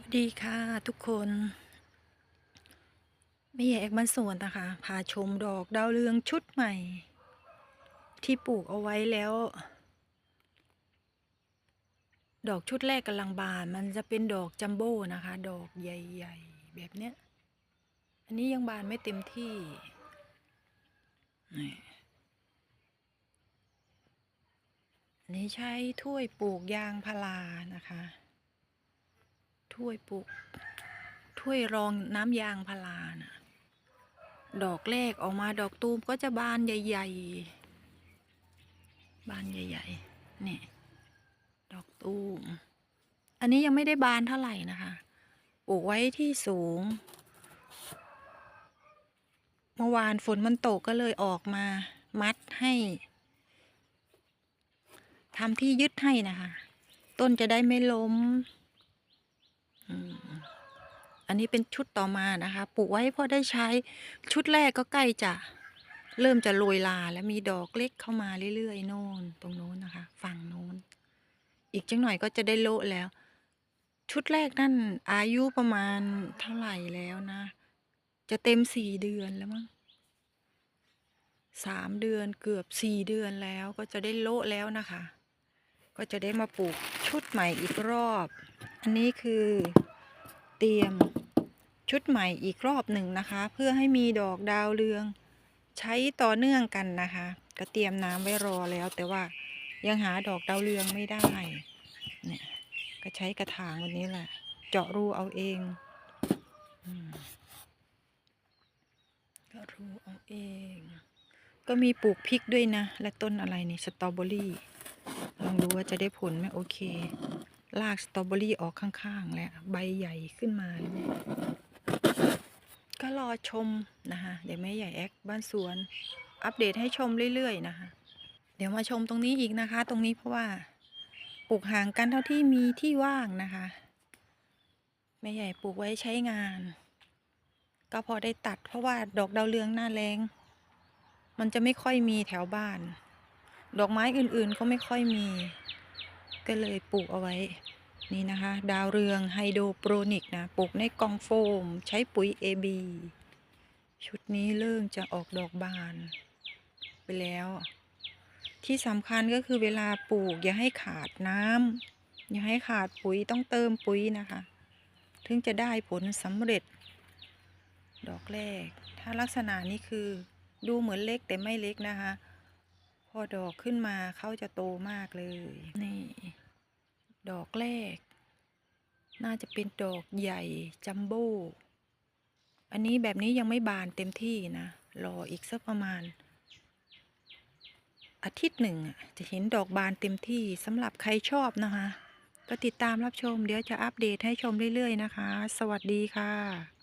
วัสดีค่ะทุกคนไม่แยกมันสวนนะคะ พาชมดอกดาวเรืองชุดใหม่ ที่ปลูกเอาไว้แล้ว ดอกชุดแรกกำลังบาน มันจะเป็นดอกจัมโบ้นะคะ ดอกใหญ่ๆ แบบเนี้ย อันนี้ยังบานไม่เต็มที่ นี่อันนี้ใช้ถ้วยปลูกยางพารานะคะ ถ้วยปลูกถ้วยรองน้ำยางพารานะดอกแรกออกมาดอกตูมก็จะบานใหญ่ๆ บานใหญ่ๆ นี่ ดอกตูม อันนี้ยังไม่ได้บานเท่าไหร่นะคะ ปลูกไว้ที่สูง เมื่อวานฝนมันตกก็เลยออกมามัดให้ทำที่ยึดให้นะคะ ต้นจะได้ไม่ล้ม อันนี้เป็นชุดต่อมานะคะ ปลูกไว้พอได้ใช้ ชุดแรกก็ใกล้จะเริ่มจะโรยลาแล้วมีดอกเล็กเข้ามาเรื่อยๆโน่นตรงโน้นนะคะ ฝั่งโน้น อีกจังหน่อยก็จะได้โละแล้ว ชุดแรกนั่นอายุประมาณเท่าไหร่แล้วนะ จะเต็มสี่เดือนแล้วมั้งสามเดือนเกือบสี่เดือนแล้วก็จะได้โละแล้วนะคะ ก็จะได้มาปลูกชุดใหม่อีกรอบ อันนี้คือเตรียม ชุดใหม่อีกรอบหนึ่งนะคะ เพื่อให้มีดอกดาวเรือง ใช้ต่อเนื่องกันนะคะ ก็เตรียมน้ำไว้รอแล้ว แต่ว่ายังหาดอกดาวเรืองไม่ได้เนี่ยก็ใช้กระถางวันนี้แหละ เจาะรูเอาเองอมเจาะรูเอาเอง ก็มีปลูกพริกด้วยนะ และต้นอะไรนี่สตรอเบอรี่ลองดูว่าจะได้ผลไหมโอเคลากสตรอเบอรี่ออกข้างๆ แล้วใบใหญ่ขึ้นมาแล้วเนี่ย ก็รอชมนะคะ เดี๋ยวแม่ใหญ่แอคบ้านสวน อัปเดตให้ชมเรื่อยๆนะคะ เดี๋ยวมาชมตรงนี้อีกนะคะ ตรงนี้เพราะว่าปลูกห่างกันเท่าที่มีที่ว่างนะคะแม่ใหญ่ปลูกไว้ใช้งาน ก็พอได้ตัดเพราะว่าดอกดาวเรืองหน้าแรงมันจะไม่ค่อยมีแถวบ้าน ดอกไม้อื่นๆก็ไม่ค่อยมี ก็เลยปลูกเอาไว้ นี่นะคะ ดาวเรืองไฮโดรโปรนิกนะปลูกในกล่องโฟม ใช้ปุ๋ย AB ชุดนี้เริ่มจะออกดอกบาน ไปแล้ว ที่สำคัญก็คือเวลาปลูกอย่าให้ขาดน้ำอย่าให้ขาดปุ๋ยต้องเติมปุ๋ยนะคะ ถึงจะได้ผลสำเร็จ ดอกแรก ถ้าลักษณะนี้คือดูเหมือนเล็กแต่ไม่เล็กนะคะ พอดอกขึ้นมาเขาจะโตมากเลย นี่ ดอกแรก น่าจะเป็นดอกใหญ่จัมโบ้อันนี้แบบนี้ยังไม่บานเต็มที่นะ รออีกสักประมาณ อาทิตย์หนึ่งจะเห็นดอกบานเต็มที่สำหรับใครชอบนะคะ ก็ติดตามรับชมเดี๋ยวจะอัปเดตให้ชมเรื่อยๆนะคะ สวัสดีค่ะ